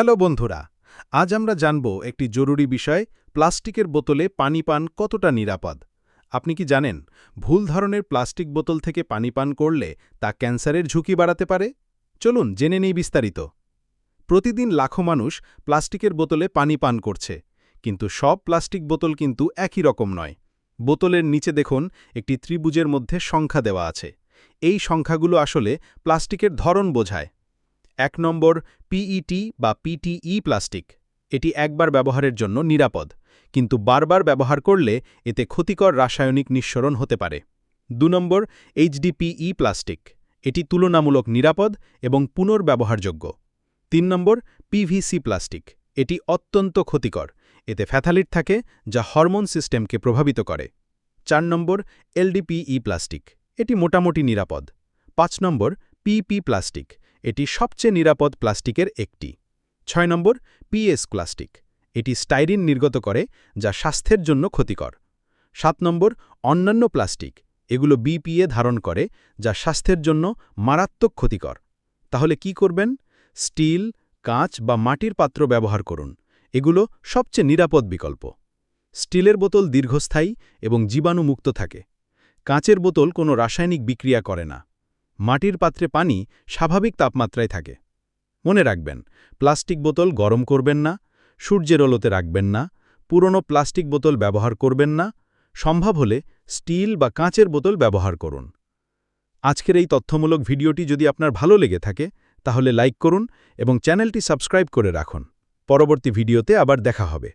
Hello বন্ধুরা, আজ আমরা জানব একটি জরুরি বিষয়, প্লাস্টিকের বোতলে পানি পান কতটা নিরাপদ। আপনি কি জানেন, ভুল ধরনের প্লাস্টিক বোতল থেকে পানি পান করলে তা ক্যান্সারের ঝুঁকি বাড়াতে পারে? চলুন জেনে নেই বিস্তারিত। প্রতিদিন লাখো মানুষ প্লাস্টিকের বোতলে পানি পান করছে, কিন্তু সব প্লাস্টিক বোতল কিন্তু একই রকম নয়। বোতলের নিচে দেখুন, একটি ত্রিভুজের মধ্যে সংখ্যা দেওয়া আছে। এই সংখ্যাগুলো আসলে প্লাস্টিকের ধরন বোঝায়। এক নম্বর পিইটি বা পিটিই প্লাস্টিক। এটি একবার ব্যবহারের জন্য নিরাপদ, কিন্তু বারবার ব্যবহার করলে এতে ক্ষতিকর রাসায়নিক নিঃসরণ হতে পারে। দু নম্বর এইচডিপিই প্লাস্টিক। এটি তুলনামূলক নিরাপদ এবং পুনর্ব্যবহারযোগ্য। তিন নম্বর পিভিসি প্লাস্টিক। এটি অত্যন্ত ক্ষতিকর, এতে ফ্যাথালিট থাকে, যা হরমোন সিস্টেমকে প্রভাবিত করে। চার নম্বর এলডিপিই প্লাস্টিক। এটি মোটামুটি নিরাপদ। পাঁচ নম্বর পিপি প্লাস্টিক। এটি সবচেয়ে নিরাপদ প্লাস্টিকের একটি। ছয় নম্বর, পিএস প্লাস্টিক। এটি স্টাইরিন নির্গত করে, যা স্বাস্থ্যের জন্য ক্ষতিকর। সাত নম্বর, অন্যান্য প্লাস্টিক। এগুলো বিপিএ ধারণ করে, যা স্বাস্থ্যের জন্য মারাত্মক ক্ষতিকর। তাহলে কি করবেন? স্টিল, কাঁচ বা মাটির পাত্র ব্যবহার করুন। এগুলো সবচেয়ে নিরাপদ বিকল্প। স্টিলের বোতল দীর্ঘস্থায়ী এবং জীবাণুমুক্ত থাকে। কাঁচের বোতল কোনো রাসায়নিক বিক্রিয়া করে না। মাটির পাত্রে পানি স্বাভাবিক তাপমাত্রায় থাকে। মনে রাখবেন, প্লাস্টিক বোতল গরম করবেন না, সূর্যের আলোতে রাখবেন না, পুরনো প্লাস্টিক বোতল ব্যবহার করবেন না, সম্ভব হলে স্টিল বা কাঁচের বোতল ব্যবহার করুন। আজকের এই তথ্যমূলক ভিডিওটি যদি আপনার ভালো লেগে থাকে, তাহলে লাইক করুন এবং চ্যানেলটি সাবস্ক্রাইব করে রাখুন। পরবর্তী ভিডিওতে আবার দেখা হবে।